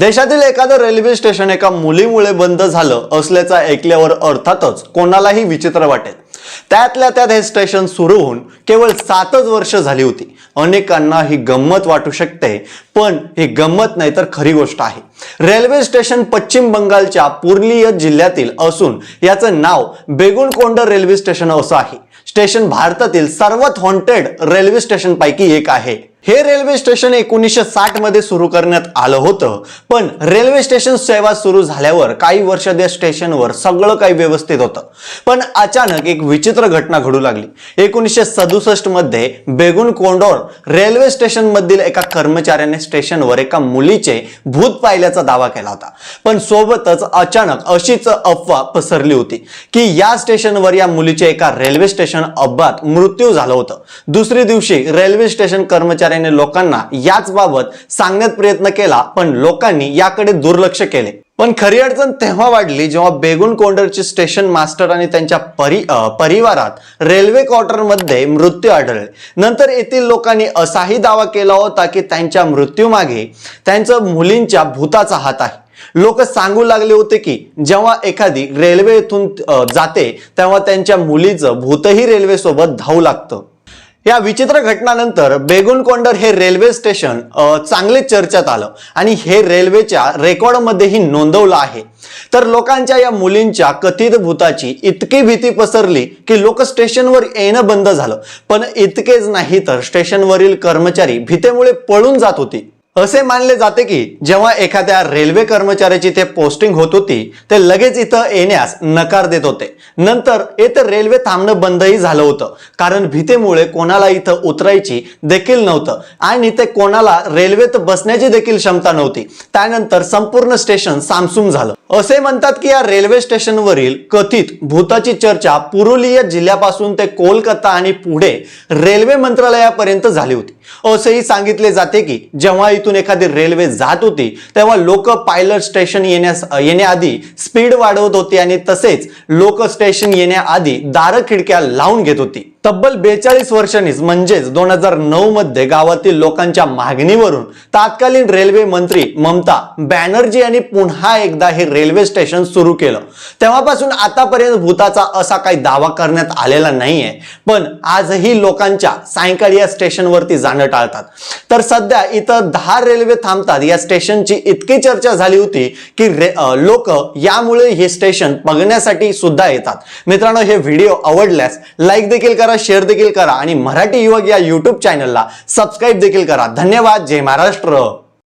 देशातील एखादं railway station एका मुलीमुळे बंद झालं असल्याचं ऐकल्यावर अर्थातच कोणालाही विचित्र वाटेल. त्यातल्या त्यात हे स्टेशन सुरू होऊन केवळ सातच वर्ष झाली होती. अनेकांना ही गंमत वाटू शकते पण ही गंमत नाही तर खरी गोष्ट आहे. रेल्वे स्टेशन पश्चिम बंगालच्या पुरलिया जिल्ह्यातील असून याचं नाव बेगुणकोंड रेल्वे स्टेशन असं आहे. स्टेशन भारतातील सर्वात हॉन्टेड रेल्वे स्टेशनपैकी एक आहे. हे रेल्वे स्टेशन एकोणीसशे साठमध्ये सुरू करण्यात आलं होतं. पण रेल्वे स्टेशन सेवा सुरू झाल्यावर काही वर्ष त्या स्टेशनवर सगळं काही व्यवस्थित होतं. पण अचानक एक विचित्र घटना घडू लागली. एकोणीसशे सदुसष्टमध्ये बेगुन कोंडोर रेल्वे स्टेशन मधील एका कर्मचाऱ्याने स्टेशनवर एका मुलीचे भूत पाहिल्याचा दावा केला होता. पण सोबतच अचानक अशीच अफवा पसरली होती की या स्टेशनवर या मुलीचे एका रेल्वे स्टेशन अपघात मृत्यू झालं होतं. दुसरी दिवशी रेल्वे स्टेशन कर्मचारी कर्मचाऱ्याने लोकांना याच बाबत सांगण्यात प्रयत्न केला पण लोकांनी याकडे दुर्लक्ष केले. पण खरी अडचण तेव्हा वाढली जेव्हा बेगुन कोंडरचे स्टेशन मास्टर आणि त्यांच्या परि परिवारात रेल्वे क्वार्टरमध्ये मृत्यू आढळले. नंतर येथील लोकांनी असाही दावा केला होता की त्यांच्या मृत्यूमागे त्यांच्या मुलींच्या भूताचा हात आहे. लोक सांगू लागले होते की जेव्हा एखादी रेल्वे येथून जाते तेव्हा त्यांच्या मुलीचं भूतही रेल्वे सोबत धावू लागतं. या विचित्र घटनानंतर बेगुनकोंडर हे रेल्वे स्टेशन चांगले चर्चेत आलं. आणि हे रेल्वेच्या रेकॉर्डमध्येही नोंदवलं आहे. तर लोकांच्या या मुलींच्या कथित भूताची इतकी भीती पसरली की लोक स्टेशनवर येणं बंद झालं. पण इतकेच नाही तर स्टेशनवरील कर्मचारी भीतेमुळे पळून जात होती. असे मानले जाते की जेव्हा एखाद्या रेल्वे कर्मचाऱ्याची ते पोस्टिंग होत होती ते लगेच इथं येण्यास नकार देत होते. नंतर येथे रेल्वे थांबणं बंदही झालं होतं. कारण भीतीमुळे कोणाला इथं उतरायची देखील नव्हतं. आणि ते कोणाला रेल्वेत बसण्याची देखील क्षमता नव्हती. त्यानंतर संपूर्ण स्टेशन सामसूम झालं. असे म्हणतात की या रेल्वे स्टेशनवरील कथित भूताची चर्चा पुरुलिया जिल्ह्यापासून ते कोलकाता आणि पुढे रेल्वे मंत्रालयापर्यंत झाली होती. असेही सांगितले जाते की जेव्हा इथून एखादी रेल्वे जात होती तेव्हा लोक पायलट स्टेशन येण्यास येण्याआधी स्पीड वाढवत होती आणि तसेच लोक स्टेशन येण्याआधी दार खिडक्या लावून घेत होती. तब्बल बेचाळीस वर्षांनीच म्हणजेच दोन हजार नऊ मध्ये गावातील लोकांच्या मागणीवरून तत्कालीन रेल्वे मंत्री ममता बॅनर्जी यांनी पुन्हा एकदा हे रेल्वे स्टेशन सुरू केलं. तेव्हापासून आतापर्यंत भूताचा असा काही दावा करण्यात आलेला नाहीये पण आजही लोकांच्या सायंकाळी या स्टेशनवरती जाणं टाळतात. तर सध्या इथं दहा रेल्वे थांबतात. या स्टेशनची इतकी चर्चा झाली होती की लोक यामुळे हे स्टेशन बघण्यासाठी सुद्धा येतात. मित्रांनो हे व्हिडिओ आवडल्यास लाईक देखील करा शेअर देखील करा आणि मराठी युवक या युट्यूब चॅनलला सबस्क्राईब देखील करा. धन्यवाद. जय महाराष्ट्र.